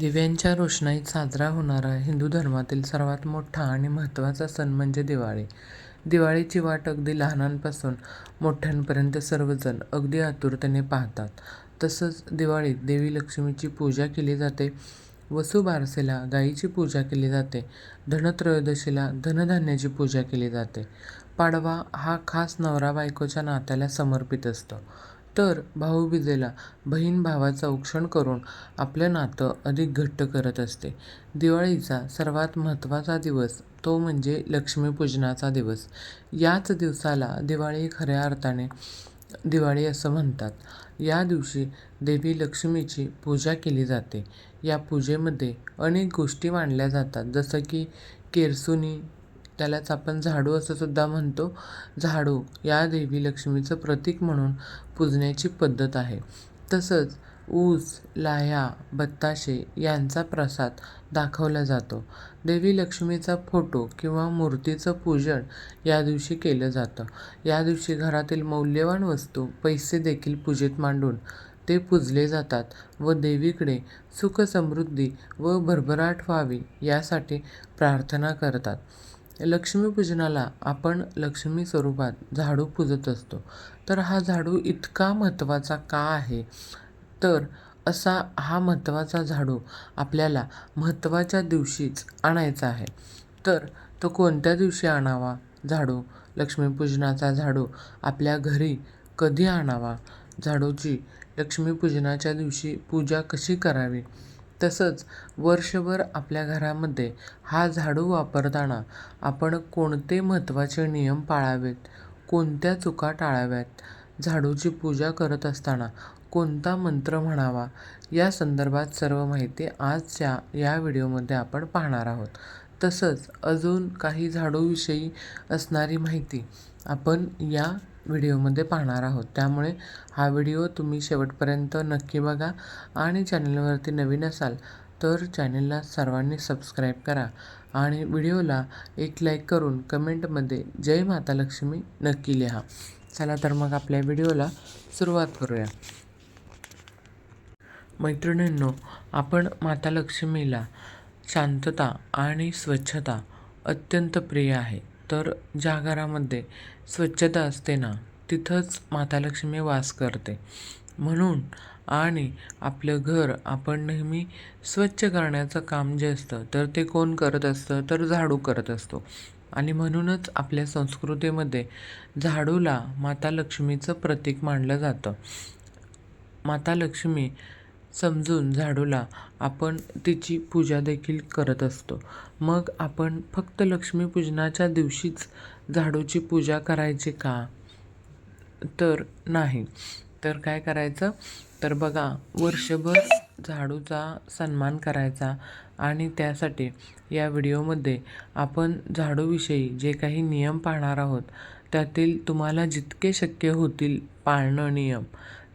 दिव्यांच्या रोषणाईत साजरा होणारा हिंदू धर्मातील सर्वात मोठा आणि महत्त्वाचा सण म्हणजे दिवाळी. दिवाळीची वाट अगदी लहानांपासून मोठ्यांपर्यंत सर्वजण अगदी आतुरतेने पाहतात. तसंच दिवाळीत देवी लक्ष्मीची पूजा केली जाते, वसुबारसेला गायीची पूजा केली जाते, धनत्रयोदशीला धनधान्याची पूजा केली जाते. पाडवा हा खास नवरा-बायकोच्या नात्याला समर्पित असतो, तर भाऊबीजेला बहीण भावाचं औक्षण करून आपलं नातं अधिक घट्ट करत असते. दिवाळीचा सर्वात महत्त्वाचा दिवस तो म्हणजे लक्ष्मीपूजनाचा दिवस. याच दिवसाला दिवाळी खऱ्या अर्थाने दिवाळी असं म्हणतात. या दिवशी देवी लक्ष्मीची पूजा केली जाते. या पूजेमध्ये अनेक गोष्टी मांडल्या जातात जसं की केरसुनी त्यालाच आपण झाडू असं सुद्धा म्हणतो. झाडू या देवी लक्ष्मीचं प्रतीक म्हणून पूजण्याची पद्धत आहे. तसंच ऊस, लाह्या, बत्ताशे यांचा प्रसाद दाखवला जातो. देवी लक्ष्मीचा फोटो किंवा मूर्तीचं पूजन या दिवशी केलं जातं. या दिवशी घरातील मौल्यवान वस्तू, पैसे देखील पूजेत मांडून ते पूजले जातात व देवीकडे सुख-समृद्धी व भरभराट व्हावी यासाठी प्रार्थना करतात. लक्ष्मीपूजनाला आपण लक्ष्मी स्वरूपात झाडू पूजत असतो. तर हा झाडू इतका महत्त्वाचा का आहे? तर असा हा महत्त्वाचा झाडू आपल्याला महत्त्वाच्या दिवशीच आणायचा आहे. तर तो कोणत्या दिवशी आणावा झाडू? लक्ष्मीपूजनाचा झाडू आपल्या घरी कधी आणावा? झाडूची लक्ष्मीपूजनाच्या दिवशी पूजा कशी करावी? तसंच वर्षभर आपल्या घरामध्ये हा झाडू वापरताना आपण कोणते महत्त्वाचे नियम पाळावेत, कोणत्या चुका टाळाव्यात, झाडूची पूजा करत असताना कोणता मंत्र म्हणावा, या संदर्भात सर्व माहिती आजच्या या व्हिडिओमध्ये आपण पाहणार आहोत. तसंच अजून काही झाडूविषयी असणारी माहिती आपण या व्हिडिओमध्ये पाहणार आहोत. त्यामुळे हा व्हिडिओ तुम्ही शेवटपर्यंत नक्की बघा आणि चॅनलवरती नवीन असाल तर चॅनलला सर्वांनी सबस्क्राईब करा आणि व्हिडिओला एक लाईक करून कमेंटमध्ये जय माता लक्ष्मी नक्की लिहा. चला तर मग आपल्या व्हिडिओला सुरुवात करूया. मैत्रिणींनो, आपण माता लक्ष्मीला शांतता आणि स्वच्छता अत्यंत प्रिय आहे. तर ज्या घरामध्ये स्वच्छता असते ना, तिथंच माता लक्ष्मी वास करते. म्हणून आणि आपलं घर आपण नेहमी स्वच्छ करण्याचं काम जे असतं तर ते कोण करत असतं तर झाडू करत असतो. आणि म्हणूनच आपल्या संस्कृतीमध्ये झाडूला माता लक्ष्मीचं प्रतीक मानलं जातं. माता लक्ष्मी समजून झाडूला आपण तिची पूजा देखील करत असतो. मग आपण फक्त लक्ष्मीपूजनाच्या दिवशीच झाडूची पूजा करायची का? तर नाही. तर काय करायचं? तर बघा वर्षभर झाडूचा सन्मान करायचा आणि त्यासाठी या व्हिडिओमध्ये आपण झाडूविषयी जे काही नियम पाहणार आहोत, त्यातील तुम्हाला जितके शक्य होतील पाळणं नियम,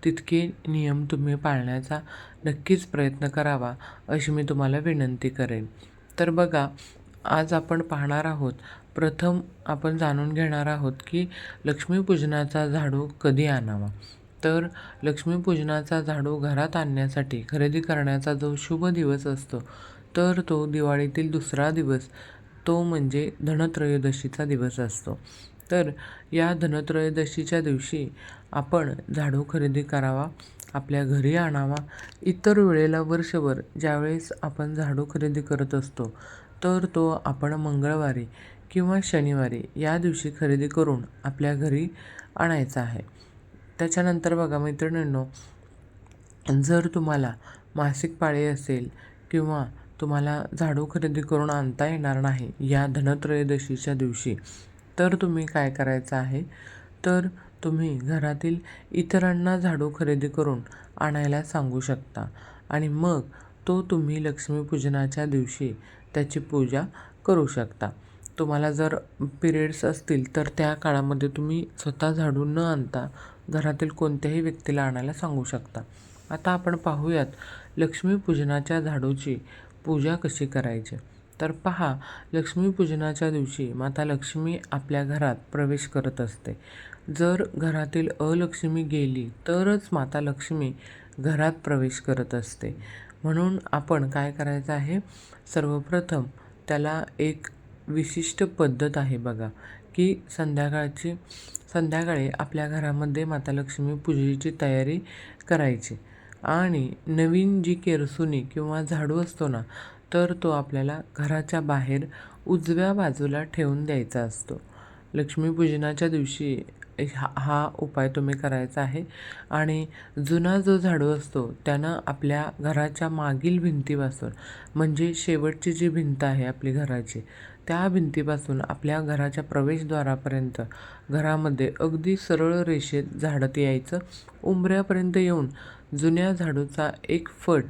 तितके नियम तुम्ही पाळण्याचा नक्कीच प्रयत्न करावा, अशी मी तुम्हाला विनंती करेन. तर बघा आज आपण पाहणार आहोत, प्रथम आपण जाणून घेणार आहोत की लक्ष्मीपूजनाचा झाडू कधी आणावा? तर लक्ष्मीपूजनाचा झाडू घरात आणण्यासाठी खरेदी करण्याचा जो शुभ दिवस असतो, तर तो दिवाळीतील दुसरा दिवस, तो म्हणजे धनत्रयोदशीचा दिवस असतो. तर या धनत्रयोदशीच्या दिवशी आपण झाडू खरेदी करावा, आपल्या घरी आणावा. इतर वेळेला वर्षभर ज्यावेळेस आपण झाडू खरेदी करत असतो, तर तो आपण मंगळवारी किंवा शनिवारी या दिवशी खरेदी करून आपल्या घरी आणायचा आहे. त्याच्यानंतर बघा मैत्रिणींनो, जर तुम्हाला मासिक पाळी असेल किंवा तुम्हाला झाडू खरेदी करून आणता येणार नाही या धनत्रयोदशीच्या दिवशी, तर तुम्ही काय करायचं आहे? तर तुम्ही घरातील इतरांना झाडू खरेदी करून आणायला सांगू शकता आणि मग तो तुम्ही लक्ष्मीपूजनाच्या दिवशी त्याची पूजा करू शकता. तुम्हाला जर पिरियड्स असतील तर त्या काळामध्ये तुम्ही स्वतः झाडू न आणता घरातील कोणत्याही व्यक्तीला आणायला सांगू शकता. आता आपण पाहूयात लक्ष्मीपूजनाच्या झाडूची पूजा कशी करायची? तर पहा लक्ष्मीपूजनाच्या दिवशी माता लक्ष्मी आपल्या घरात प्रवेश करत असते. जर घरातील अलक्ष्मी गेली तरच माता लक्ष्मी घरात प्रवेश करत असते. म्हणून आपण काय करायचं आहे? सर्वप्रथम त्याला एक विशिष्ट पद्धत आहे बघा की संध्याकाळची संध्याकाळी आपल्या घरामध्ये माता लक्ष्मी पूजेची तयारी करायची. आणि नवीन जी केरसुनी किंवा झाडू असतो ना तर तो आपल्याला घराच्या बाहेर उजव्या बाजूला ठेवून द्यायचा असतो. लक्ष्मीपूजनाच्या दिवशी हा हा उपाय तुम्ही करायचा आहे. आणि जुना जो झाडू असतो त्यानं आपल्या घराच्या मागील भिंतीपासून म्हणजे शेवटची जी भिंत आहे आपली घराची त्या भिंतीपासून आपल्या घराच्या प्रवेशद्वारापर्यंत घरामध्ये अगदी सरळ रेषेत झाडत यायचं. उंबऱ्यापर्यंत येऊन जुन्या झाडूचा एक फट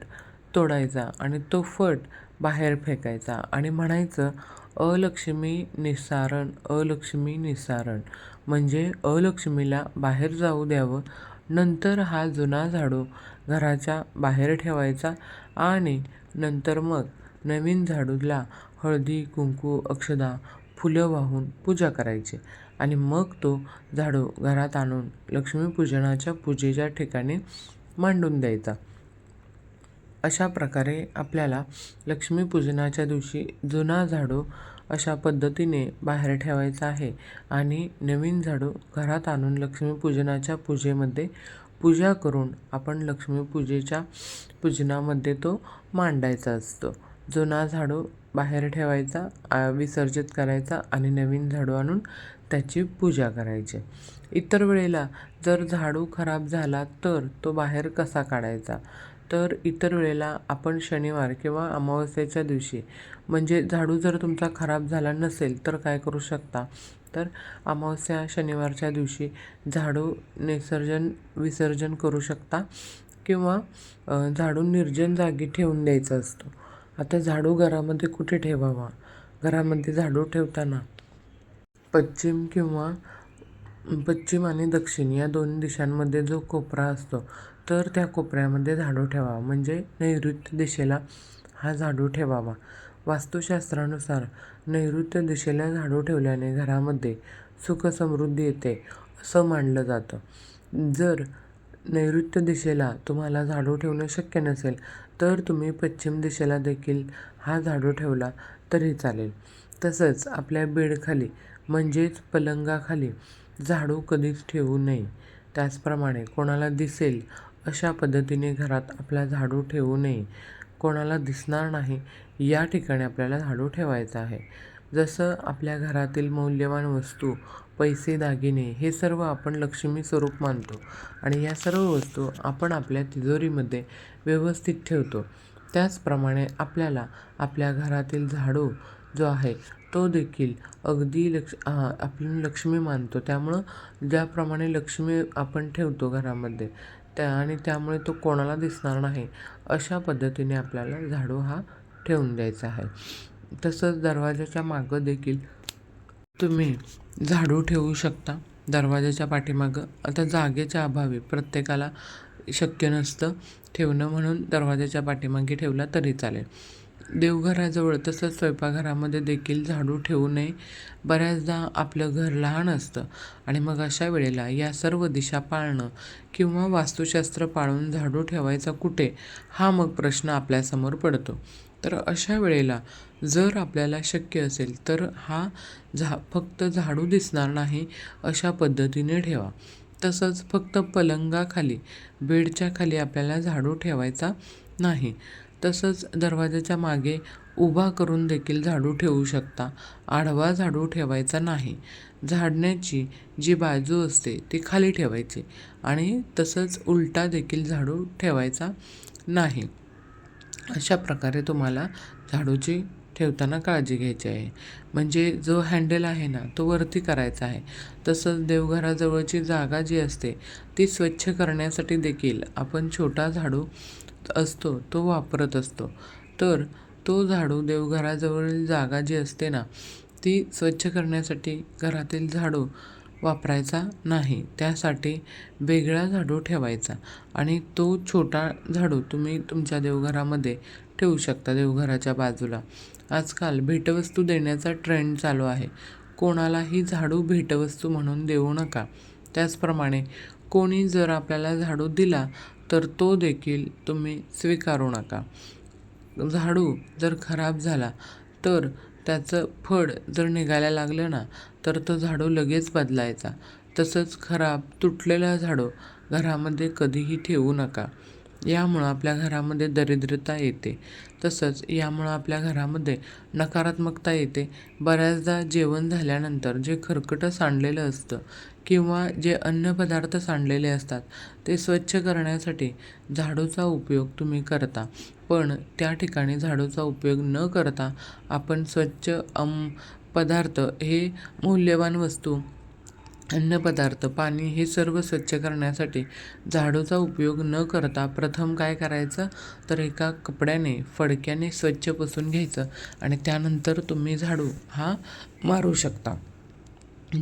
तोडायचा आणि तो फट बाहेर फेकायचा आणि म्हणायचं अलक्ष्मी निस्सारण अलक्ष्मी निस्सारण. म्हणजे अलक्ष्मीला बाहेर जाऊ द्यावं नंतर हा जुना झाडू घराच्या बाहेर ठेवायचा आणि नंतर मग नवीन झाडूला हळदी कुंकू अक्षदा फुलं वाहून पूजा करायची आणि मग तो झाडू घरात आणून लक्ष्मीपूजनाच्या पूजेच्या ठिकाणी मांडून द्यायचा. अशा प्रकारे आपल्याला लक्ष्मीपूजनाच्या दिवशी जुना झाडू अशा पद्धतीने बाहेर ठेवायचा आहे. आणि नवीन झाडू घरात आणून लक्ष्मीपूजनाच्या पूजेमध्ये पूजा करून आपण लक्ष्मीपूजेच्या पूजनामध्ये तो मांडायचा असतो. जुना झाडू बाहेर ठेवायचा विसर्जित करायचा आणि नवीन झाडू आणून त्याची पूजा करायची. इतर वेळेला जर झाडू खराब झाला तर तो बाहेर कसा काढायचा? तर इतर वेळेला आपण शनिवार किंवा अमावस्येच्या दिवशी म्हणजे झाडू जर तुमचा खराब झाला नसेल तर काय करू शकता? तर अमावस्या शनिवारच्या दिवशी झाडू निसर्जन विसर्जन करू शकता किंवा झाडू निर्जन जागी ठेवून द्यायचा असतो. आता झाडू घरामध्ये कुठे ठेवावा? घरामध्ये झाडू ठेवताना पश्चिम किंवा पश्चिम आणि दक्षिण या दोन दिशांमध्ये जो कोपरा असतो तर त्या कोपऱ्यामध्ये झाडू ठेवावा म्हणजे नैऋत्य दिशेला हा झाडू ठेवावा. वास्तुशास्त्रानुसार नैऋत्य दिशेला झाडू ठेवल्याने घरामध्ये सुख समृद्धी येते असं मानलं जातं. जर नैऋत्य दिशेला तुम्हाला झाडू ठेवणं शक्य नसेल तर तुम्ही पश्चिम दिशेला देखील हा झाडू ठेवला तरी चालेल. तसंच आपल्या बेडखाली म्हणजेच पलंगाखाली झाडू कधीच ठेवू नये. त्याचप्रमाणे कोणाला दिसेल अशा पद्धतीने घरात आपला झाडू ठेवू नये. कोणाला दिसणार नाही या ठिकाणी आपल्याला झाडू ठेवायचा आहे. जसं आपल्या घरातील मौल्यवान वस्तू पैसे दागिने हे सर्व आपण लक्ष्मी स्वरूप मानतो आणि या सर्व वस्तू आपण आपल्या तिजोरीमध्ये व्यवस्थित ठेवतो. त्याचप्रमाणे आपल्याला आपल्या घरातील झाडू जो आहे तो देखील अगदी लक्ष आपण लक्ष्मी मानतो. त्यामुळं ज्याप्रमाणे लक्ष्मी आपण ठेवतो घरामध्ये त्या आणि त्यामुळे तो कोणाला दिसणार नाही अशा पद्धतीने आपल्याला झाडू हा ठेवून द्यायचा आहे. तसंच दरवाजाच्या मागं देखील तुम्ही झाडू ठेवू शकता. दरवाजाच्या पाठीमागं. आता जागेच्या अभावी प्रत्येकाला शक्य नसतं ठेवणं म्हणून दरवाजाच्या पाठीमागे ठेवला तरी चालेल. देवघराजवळ तसंच स्वयंपाकघरामध्ये देखील झाडू ठेवू नये. बऱ्याचदा आपलं घर लहान असतं आणि मग अशा वेळेला या सर्व दिशा पाळणं किंवा वास्तुशास्त्र पाळून झाडू ठेवायचा कुठे हा मग प्रश्न आपल्यासमोर पडतो. तर अशा वेळेला जर आपल्याला शक्य असेल तर हा झा फक्त झाडू दिसणार नाही अशा पद्धतीने ठेवा. तसंच फक्त पलंगाखाली बेडच्या खाली आपल्याला झाडू ठेवायचा नाही. तसंच दरवाजाच्या मागे उभा करून देखील झाडू ठेवू शकता. आडवा झाडू ठेवायचा नाही. झाडण्याची जी बाजू असते ती खाली ठेवायची आणि तसंच उलटा देखील झाडू ठेवायचा नाही. अशा प्रकारे तुम्हाला झाडूची ठेवताना काळजी घ्यायची आहे. म्हणजे जो हँडल आहे ना तो वरती करायचा आहे. तसंच देवघराजवळची जागा जी असते ती स्वच्छ करण्यासाठी देखील आपण छोटा झाडू असतो तो वापरत असतो. तर तो झाडू देवघराजवळील जागा जी असते ना ती स्वच्छ करण्यासाठी घरातील झाडू वापरायचा नाही. त्यासाठी वेगळा झाडू ठेवायचा. आणि तो छोटा झाडू तुम्ही तुमच्या देवघरामध्ये ठेवू शकता देवघराच्या बाजूला. आजकाल भेटवस्तू देण्याचा ट्रेंड चालू आहे. कोणालाही झाडू भेटवस्तू म्हणून देऊ नका. त्याचप्रमाणे कोणी जर आपल्याला झाडू दिला तर तो देखील तुम्ही स्वीकारू नका. झाडू जर खराब झाला तर त्याचं फळ जर निघायला लागलं ना तर तो झाडू लगेच बदलायचा. तसंच खराब तुटलेला झाडू घरामध्ये कधीही ठेवू नका. यामुळं आपल्या घरामध्ये दरिद्रता येते. तसंच यामुळं आपल्या घरामध्ये नकारात्मकता येते. बऱ्याचदा जेवण झाल्यानंतर जे खरकटं सांडलेलं असतं किंवा जे अन्नपदार्थ सांडलेले असतात ते स्वच्छ करण्यासाठी झाडूचा उपयोग तुम्ही करता. पण त्या ठिकाणी झाडूचा उपयोग न करता आपण स्वच्छ अम पदार्थ हे मौल्यवान वस्तू अन्नपदार्थ पाणी हे सर्व स्वच्छ करण्यासाठी झाडूचा उपयोग न करता प्रथम काय करायचं? तर एका कपड्याने फडक्याने स्वच्छ पुसून घ्यायचं आणि त्यानंतर तुम्ही झाडू हा मारू शकता.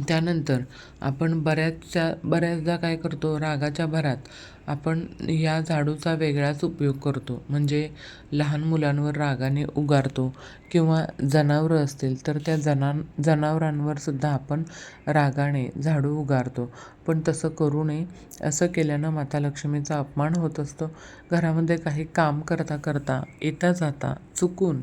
त्यानंतर आपण बऱ्याचशा बऱ्याचदा काय करतो? रागाच्या भरात आपण या झाडूचा वेगळाच उपयोग करतो. म्हणजे लहान मुलांवर रागाने उगारतो किंवा जनावरं असतील तर त्या जना जनावरांवर सुद्धा आपण रागाने झाडू उगारतो. पण तसं करू नये. असं केल्यानं माता लक्ष्मीचा अपमान होत असतो. घरामध्ये काही काम करता करता येता जाता चुकून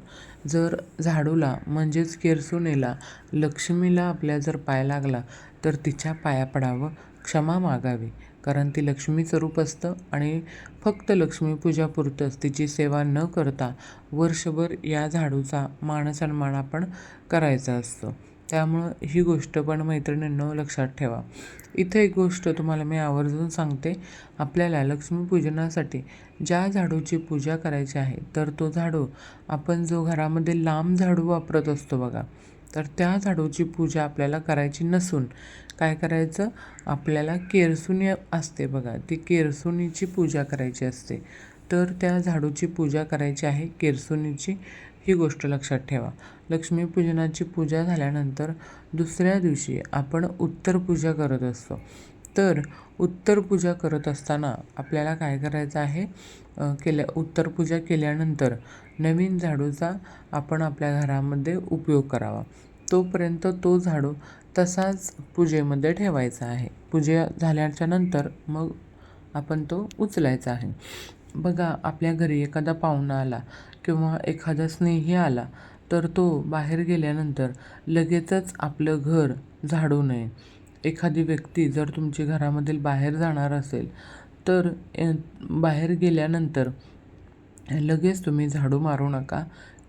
जर झाडूला म्हणजेच केरसुणीला लक्ष्मीला आपल्या जर पाय लागला तर तिच्या पाया पडावं क्षमा मागावी. कारण ती लक्ष्मीचं रूप असतं आणि फक्त लक्ष्मीपूजापुरतंच तिची सेवा न करता वर्षभर या झाडूचा मानसन्मान आपण करायचा असतो. त्यामुळं ही गोष्ट पण मैत्रिणींनो लक्षात ठेवा. इथे एक गोष्ट तुम्हाला मी आवर्जून सांगते. आपल्याला लक्ष्मीपूजनासाठी ज्या झाडूची पूजा करायची आहे तर तो झाडू आपण जो घरामध्ये लांब झाडू वापरत असतो बघा तर त्या झाडूची पूजा आपल्याला करायची नसून काय करायचं? आपल्याला केरसुनी असते बघा ती केरसुनीची पूजा करायची असते. तर त्या झाडूची पूजा करायची आहे केरसुनीची ही गोष्ट लक्षात ठेवा. लक्ष्मीपूजनाची पूजा झाल्यानंतर दुसऱ्या दिवशी आपण उत्तर पूजा करत असतो. तर उत्तर पूजा करत असताना आपल्याला काय करायचं आहे? केल्या उत्तर पूजा केल्यानंतर नवीन झाडूचा आपण आपल्या घरामध्ये उपयोग करावा. तोपर्यंत तो झाडू तसाच पूजेमध्ये ठेवायचा आहे. पूजा झाल्याच्यानंतर मग आपण तो उचलायचा आहे. बघा आपल्या घरी एखादा पाहुणा आला किंवा एखादा स्नेही आला तर तो बाहेर गेल्यानंतर लगेचच आपलं घर झाडू नये. एखादी व्यक्ती जर तुमची घरामधील बाहेर जाणार असेल तर बाहेर गेल्यानंतर लगेच तुम्ही झाडू मारू नका.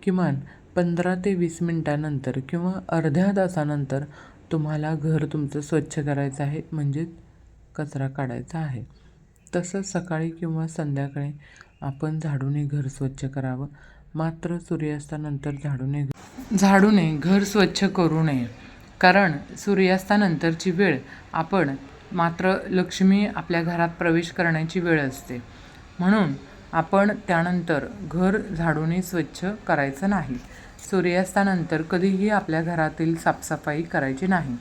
किमान पंधरा ते वीस मिनटानंतर किंवा अर्ध्या तासानंतर तुम्हाला घर तुमचं स्वच्छ करायचं आहे म्हणजेच कचरा काढायचा आहे. तसंच सकाळी किंवा संध्याकाळी आपण झाडूने घर स्वच्छ करावं. मात्र सूर्यास्तानंतर झाडूने झाडूने घर स्वच्छ करू नये. कारण सूर्यास्तानंतरची वेळ आपण मात्र लक्ष्मी आपल्या घरात प्रवेश करण्याची वेळ असते. म्हणून आपण त्यानंतर घर झाडूने स्वच्छ करायचं नाही. सूर्यास्तानंतर कधीही आपल्या घरातील साफसफाई करायची नाही.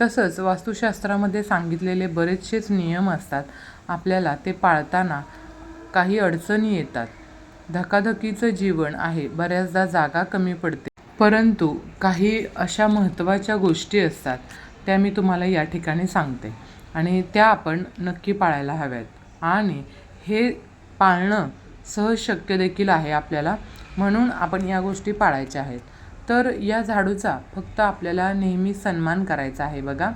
तसंच वास्तुशास्त्रामध्ये सांगितलेले बरेचसेच नियम असतात. आपल्याला ते पाळताना काही अडचणी येतात. धकाधकीचं जीवन आहे. बऱ्याचदा जागा कमी पडते. परंतु काही अशा महत्त्वाच्या गोष्टी असतात त्या मी तुम्हाला या ठिकाणी सांगते. आणि त्या आपण नक्की पाळायला हव्यात. आणि हे पाळणं सहज शक्य देखील आहे आपल्याला म्हणून आपण या गोष्टी पाळायच्या आहेत. तर या झाडूचा फक्त आपल्याला नेहमी सन्मान करायचा आहे बघा.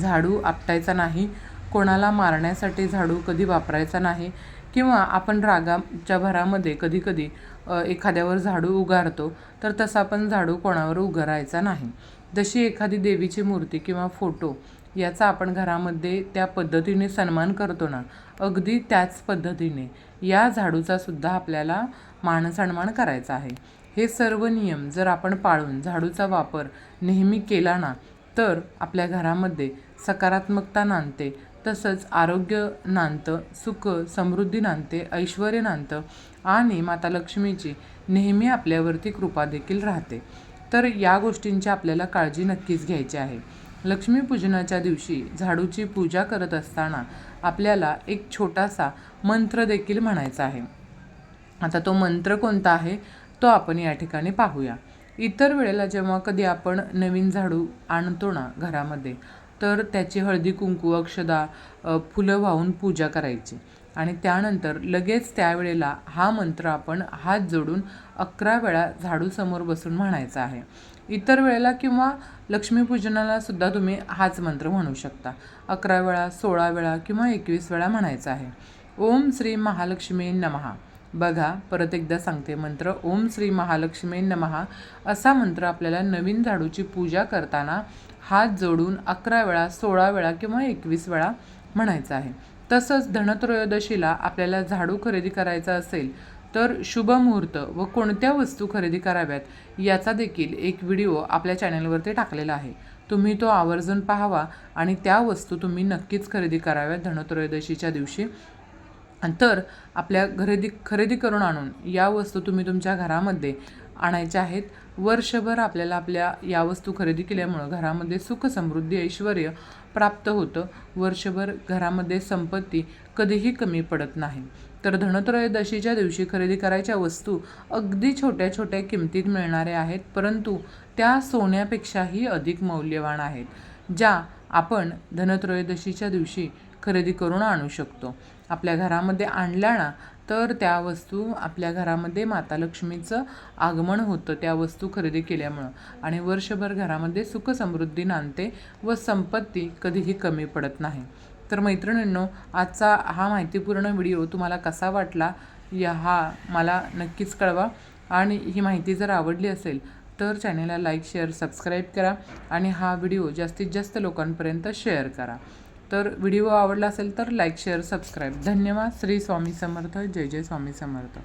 झाडू आपटायचा नाही कोणाला मारण्यासाठी झाडू कधी वापरायचा नाही किंवा आपण रागाच्या भरामध्ये कधीकधी एखाद्यावर झाडू उगारतो तर तसा पण झाडू कोणावर उगारायचा नाही. जशी एखादी देवीची मूर्ती किंवा फोटो याचा आपण घरामध्ये त्या पद्धतीने सन्मान करतो ना अगदी त्याच पद्धतीने या झाडूचा सुद्धा आपल्याला मानसन्मान करायचा आहे. हे सर्व नियम जर आपण पाळून झाडूचा वापर नेहमी केला ना तर आपल्या घरामध्ये सकारात्मकता नांदते तसंच आरोग्य नांदतं सुख समृद्धी नांदते ऐश्वर नांदतं आणि माता लक्ष्मीची नेहमी आपल्यावरती कृपा देखील राहते. तर या गोष्टींची आपल्याला काळजी नक्कीच घ्यायची आहे. लक्ष्मीपूजनाच्या दिवशी झाडूची पूजा करत असताना आपल्याला एक छोटासा मंत्र देखील म्हणायचा आहे. आता तो मंत्र कोणता आहे? तो आपण या ठिकाणी पाहूया. इतर वेळेला जेव्हा कधी आपण नवीन झाडू आणतो ना घरामध्ये तर त्याची हळदी कुंकू अक्षदा फुलं वाहून पूजा करायची. आणि त्यानंतर लगेच त्यावेळेला हा मंत्र आपण हात जोडून अकरा वेळा झाडूसमोर बसून म्हणायचा आहे. इतर वेळेला किंवा लक्ष्मीपूजनाला सुद्धा तुम्ही हाच मंत्र म्हणू शकता. अकरा वेळा सोळा वेळा किंवा एकवीस वेळा म्हणायचा आहे. ओम श्री महालक्ष्मी नमहा. बघा परत एकदा सांगते मंत्र ओम श्री महालक्ष्मी नमहा. असा मंत्र आपल्याला नवीन झाडूची पूजा करताना हात जोडून अकरा वेळा सोळा वेळा किंवा एकवीस वेळा म्हणायचा आहे. तसंच धनत्रयोदशीला आपल्याला झाडू खरेदी करायचा असेल तर शुभ मुहूर्त व कोणत्या वस्तू खरेदी कराव्यात याचा देखील एक व्हिडिओ आपल्या चॅनलवरती टाकलेला आहे. तुम्ही तो आवर्जून पाहावा आणि त्या वस्तू तुम्ही नक्कीच खरेदी कराव्यात धनत्रयोदशीच्या दिवशी. तर आपल्या खरेदी खरेदी करून आणून या वस्तू तुम्ही तुमच्या घरामध्ये आणायच्या आहेत. वर्षभर आपल्याला आपल्या या वस्तू खरेदी केल्यामुळं घरामध्ये सुख समृद्धी ऐश्वर प्राप्त होतं. वर्षभर घरामध्ये संपत्ती कधीही कमी पडत नाही. तर धनत्रयोदशीच्या दिवशी खरेदी करायच्या वस्तू अगदी छोट्या छोट्या किमतीत मिळणाऱ्या आहेत परंतु त्या सोन्यापेक्षाही अधिक मौल्यवान आहेत ज्या आपण धनत्रयोदशीच्या दिवशी खरेदी करून आणू शकतो. आपल्या घरामध्ये आणल्या ना तर त्या वस्तू आपल्या घरामध्ये माता लक्ष्मीचं आगमन होतं त्या वस्तू खरेदी केल्यामुळं. आणि वर्षभर घरामध्ये सुख समृद्धी नांदते व संपत्ती कधीही कमी पडत नाही. तर मैत्रिणींनो आजचा हा माहितीपूर्ण व्हिडिओ तुम्हाला कसा वाटला या हा मला नक्कीच कळवा. आणि ही माहिती जर आवडली असेल तर चॅनेलला लाईक शेअर सबस्क्राईब करा. आणि हा व्हिडिओ जास्तीत जास्त लोकांपर्यंत शेअर करा. तर व्हिडिओ आवडला असेल तर लाईक शेअर सबस्क्राईब. धन्यवाद. श्री स्वामी समर्थ. जय जय स्वामी समर्थ.